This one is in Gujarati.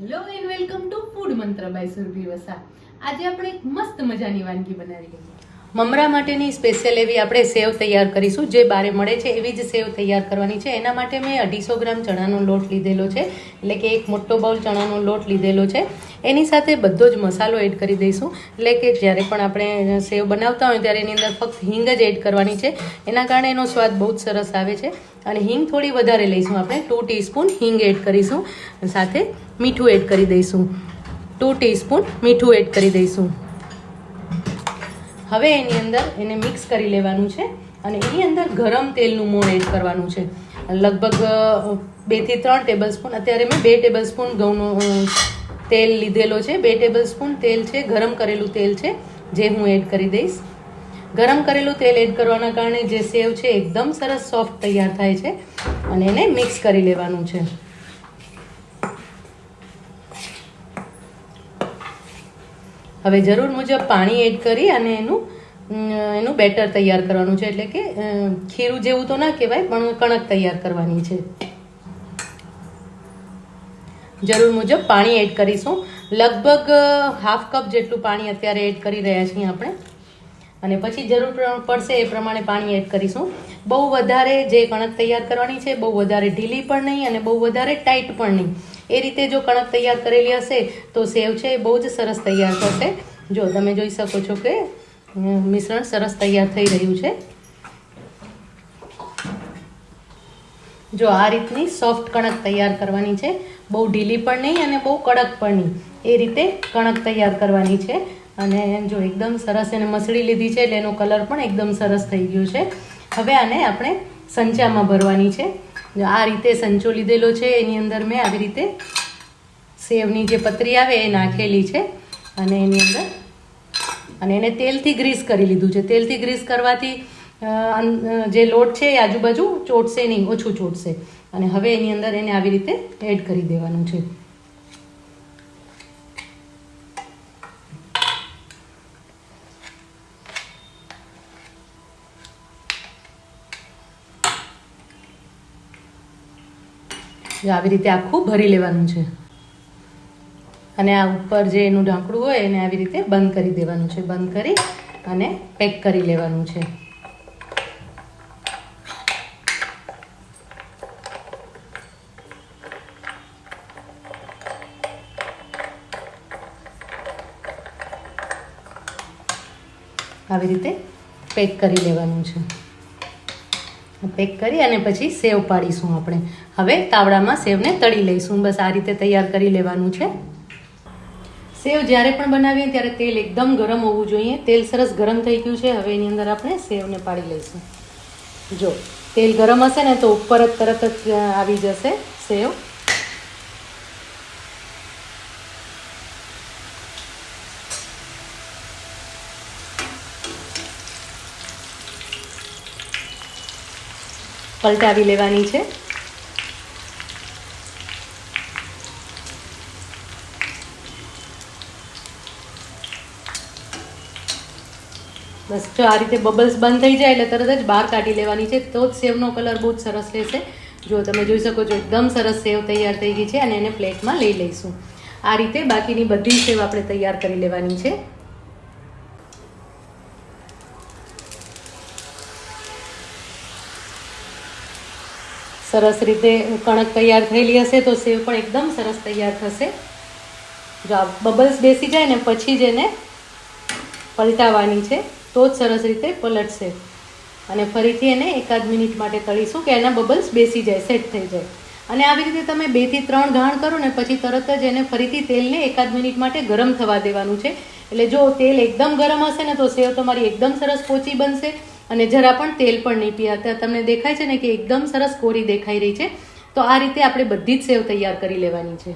Hello and welcome to food Mantra by Surbhi Vasa આજે આપણે એક મસ્ત મજાની વાનગી બનાવી લઈએ મમરા માટેની સ્પેશિયલ એવી આપણે સેવ તૈયાર કરીશું, જે બારે મળે છે એવી જ સેવ તૈયાર કરવાની છે. એના માટે મેં અઢીસો ગ્રામ ચણાનો લોટ લીધેલો છે, એટલે કે એક મોટો બાઉલ ચણાનો લોટ લીધેલો છે. એની સાથે બધો જ મસાલો એડ કરી દઈશું, એટલે કે જ્યારે પણ આપણે સેવ બનાવતા હોય ત્યારે એની અંદર ફક્ત હિંગ જ એડ કરવાની છે. એના કારણે એનો સ્વાદ બહુ જ સરસ આવે છે. અને હિંગ થોડી વધારે લઈશું આપણે. ટુ ટીસ્પૂન હિંગ એડ કરીશું સાથે મીઠું એડ કરી દઈશું. ટુ ટીસ્પૂન મીઠું એડ કરી દઈશું. હવે એની અંદર એને મિક્સ કરી લેવાનું છે અને એની અંદર ગરમ તેલનું મોણ એડ કરવાનું છે. લગભગ બેથી ત્રણ ટેબલ સ્પૂન અત્યારે મેં બે ટેબલ સ્પૂન ઘઉંનું તેલ લીધેલો છે. બે ટેબલ સ્પૂન તેલ છે, ગરમ કરેલું તેલ છે, જે હું એડ કરી દઈશ. ગરમ કરેલું તેલ એડ કરવાના કારણે જે સેવ છે એકદમ સરસ સોફ્ટ તૈયાર થાય છે અને એને મિક્સ કરી લેવાનું છે. હવે જરૂર મુજબ પાણી એડ કરી અને એનું એનું બેટર તૈયાર કરવાનું છે. એટલે કે ખીરું જેવું તો ના કહેવાય, પણ કણક તૈયાર કરવાની છે. જરૂર મુજબ પાણી એડ કરીશું. લગભગ હાફ કપ જેટલું પાણી અત્યારે એડ કરી રહ્યા છીએ આપણે. અને પછી જરૂર પડશે એ પ્રમાણે પાણી એડ કરીશું. બહુ વધારે જે કણક તૈયાર કરવાની છે, બહુ વધારે ઢીલી પણ નહીં અને બહુ વધારે ટાઈટ પણ નહીં. એ રીતે જો કણક તૈયાર કરેલી હશે, તો સેવ છે એ બહુ જ સરસ તૈયાર થશે. જો તમે જોઈ શકો છો કે મિશ્રણ સરસ તૈયાર થઈ રહ્યું છે. જો આ રીતની સોફ્ટ કણક તૈયાર કરવાની છે. બહુ ઢીલી પણ નહીં અને બહુ કડક પણ નહીં. એ રીતે કણક તૈયાર કરવાની છે. અને એમ જો એકદમ સરસ એને મસળી લીધી છે એટલે એનો કલર પણ એકદમ સરસ થઈ ગયો છે. હવે આને આપણે સંચામાં ભરવાની છે. આ રીતે સંચો લીધેલો છે, એની અંદર મેં આવી રીતે સેવની જે પતરી આવે એ નાખેલી છે. અને એની અંદર અને એને તેલથી ગ્રીસ કરી લીધું છે. તેલથી ગ્રીસ કરવાથી જે લોટ છે એ આજુબાજુ ચોટશે નહીં, ઓછું ચોટશે. અને હવે એની અંદર એને આવી રીતે એડ કરી દેવાનું છે. આવી રીતે આખું ભરી લેવાનું છે. અને આ ઉપર જે એનું ઢાંકણું હોય એને આવી રીતે બંધ કરી દેવાનું છે. બંધ કરી અને પેક કરી લેવાનું છે. આવી રીતે પેક કરી લેવાનું છે. પેક કરી અને પછી સેવ પાડીશું આપણે. હવે તાવડામાં સેવને તળી લઈશું. બસ આ રીતે તૈયાર કરી લેવાનું છે. સેવ જ્યારે પણ બનાવીએ ત્યારે તેલ એકદમ ગરમ હોવું જોઈએ. તેલ સરસ ગરમ થઈ ગયું છે. હવે એની અંદર આપણે સેવને પાડી લઈશું. જો, તેલ ગરમ હશે ને તો ઉપર જ તરત જ આવી જશે સેવ. પલટાવી લેવાની છે. બસ, જો આ રીતે બબલ્સ બંધ થઈ જાય એટલે તરત જ બહાર કાઢી લેવાની છે. તો જ સેવનો કલર બહુ જ સરસ રહેશે જો તમે જોઈ શકો છો, એકદમ સરસ સેવ તૈયાર થઈ ગઈ છે અને એને પ્લેટમાં લઈ લઈશું. આ રીતે બાકીની બધી સેવ આપણે તૈયાર કરી લેવાની છે. સરસ રીતે કણક તૈયાર થયેલી હશે તો સેવ પણ એકદમ સરસ તૈયાર થશે. જો આ બબલ્સ બેસી જાય ને પછી જ એને પલટાવવાની છે, તો જ સરસ રીતે પલટશે. અને ફરીથી એને એકાદ મિનિટ માટે તળીશું કે એના બબલ્સ બેસી જાય, સેટ થઈ જાય. અને આવી રીતે તમે બેથી ત્રણ ઘાણ કરો ને પછી તરત જ એને ફરીથી તેલને એકાદ મિનિટ માટે ગરમ થવા દેવાનું છે. એટલે જો તેલ એકદમ ગરમ હશે ને તો સેવ તમારી એકદમ સરસ પોચી બનશે. અને જરા પણ તેલ પણ નહીં પીયા તમને દેખાય છે ને કે એકદમ સરસ કોરી દેખાઈ રહી છે. તો આ રીતે આપણે બધી જ સેવ તૈયાર કરી લેવાની છે.